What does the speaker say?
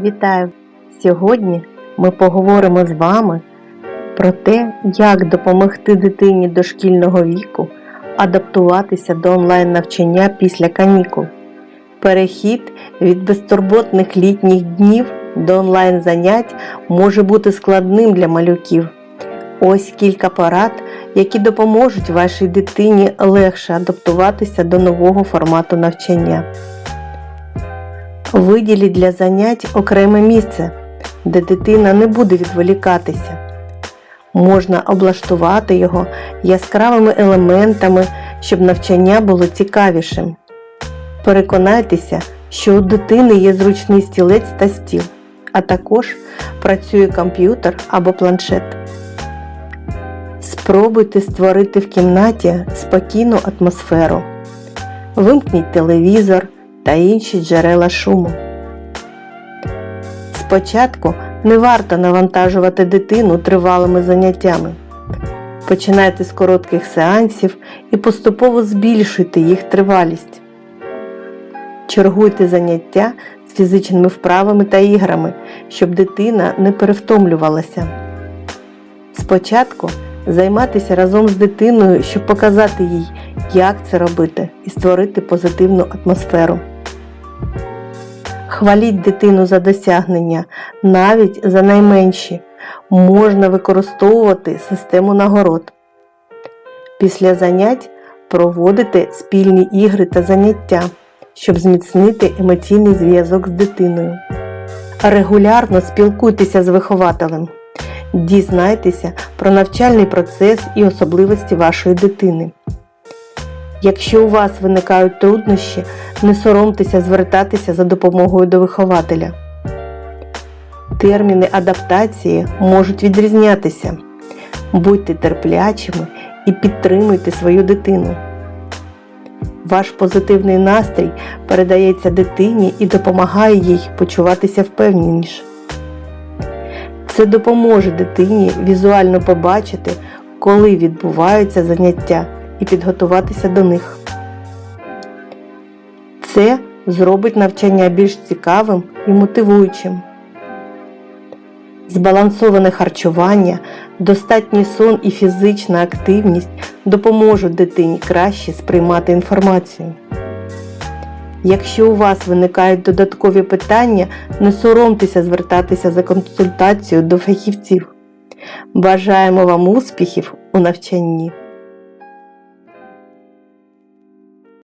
Вітаю! Сьогодні ми поговоримо з вами про те, як допомогти дитині дошкільного віку адаптуватися до онлайн-навчання після канікул. Перехід від безтурботних літніх днів до онлайн-занять може бути складним для малюків. Ось кілька порад, які допоможуть вашій дитині легше адаптуватися до нового формату навчання. Виділіть для занять окреме місце, де дитина не буде відволікатися. Можна облаштувати його яскравими елементами, щоб навчання було цікавішим. Переконайтеся, що у дитини є зручний стілець та стіл, а також працює комп'ютер або планшет. Спробуйте створити в кімнаті спокійну атмосферу. Вимкніть телевізор та інші джерела шуму. Спочатку не варто навантажувати дитину тривалими заняттями. Починайте з коротких сеансів і поступово збільшуйте їх тривалість. Чергуйте заняття з фізичними вправами та іграми, щоб дитина не перевтомлювалася. Спочатку займатися разом з дитиною, щоб показати їй, як це робити, і створити позитивну атмосферу. Хваліть дитину за досягнення, навіть за найменші. Можна використовувати систему нагород. Після занять проводити спільні ігри та заняття, щоб зміцнити емоційний зв'язок з дитиною. Регулярно спілкуйтеся з вихователем. Дізнайтеся про навчальний процес і особливості вашої дитини. Якщо у вас виникають труднощі, не соромтеся звертатися за допомогою до вихователя. Терміни адаптації можуть відрізнятися. Будьте терплячими і підтримуйте свою дитину. Ваш позитивний настрій передається дитині і допомагає їй почуватися впевненіше. Це допоможе дитині візуально побачити, коли відбуваються заняття і підготуватися до них. Це зробить навчання більш цікавим і мотивуючим. Збалансоване харчування, достатній сон і фізична активність допоможуть дитині краще сприймати інформацію. Якщо у вас виникають додаткові питання, не соромтеся звертатися за консультацією до фахівців. Бажаємо вам успіхів у навчанні!